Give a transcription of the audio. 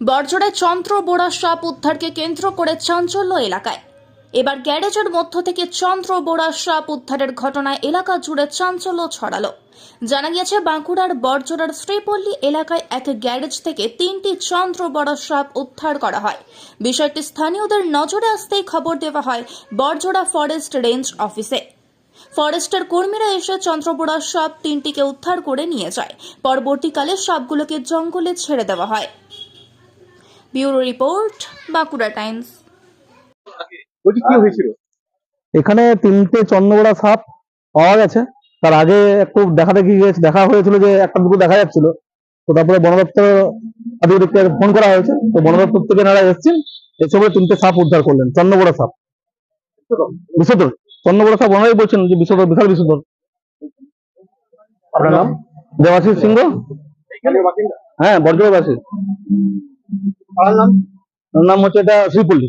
বর্জরে চন্দ্র বোড়া সাপ উদ্ধারকে কেন্দ্র করে চাঞ্চল্য এলাকায়। এবার গ্যারেজের মধ্য থেকে চন্দ্র বোড়া সাপ উদ্ধারের ঘটনায় এলাকা জুড়ে চাঞ্চল্য ছড়ালো। জানা গিয়েছে, বাঁকুড়ার বর্জরার শ্রীপল্লী এলাকায় এক গ্যারেজ থেকে তিনটি চন্দ্র বড়া সাপ উদ্ধার করা হয়। বিষয়টি স্থানীয়দের নজরে আসতেই খবর দেওয়া হয় বর্জরা ফরেস্ট রেঞ্জ অফিসে। ফরেস্টের কর্মীরা এসে চন্দ্রবোড়া সাপ তিনটিকে উদ্ধার করে নিয়ে যায়। পরবর্তীকালে সাপগুলোকে জঙ্গলে ছেড়ে দেওয়া হয়। Bureau report Bankura Times. বলছি কি হয়েছিল? এখানে তিনটে চন্দ্রগড়া সাপ পাওয়া গেছে। তার আগে একটু দেখা দেখি গেছে- দেখা হয়েছিল যে একটা দুটো দেখা যাচ্ছিল। তো তারপরে বন দপ্তর আধিকারিককে ফোন করা হয়েছে। তো বন দপ্তর থেকে এনারা এসেছেন এসে বলে তিনটে সাপ উদ্ধার করলেন চন্দ্রগড়া সাপ। বিষধর চন্দ্রগড়া সাপ ওনারাই বলছেন যে বিষধর বিশাল বিষধর আপনার নাম? দেবাশিস সিংহ? হ্যাঁ বর্জবাসী পাড়ার নাম? নাম হচ্ছে এটা শ্রীপল্লী।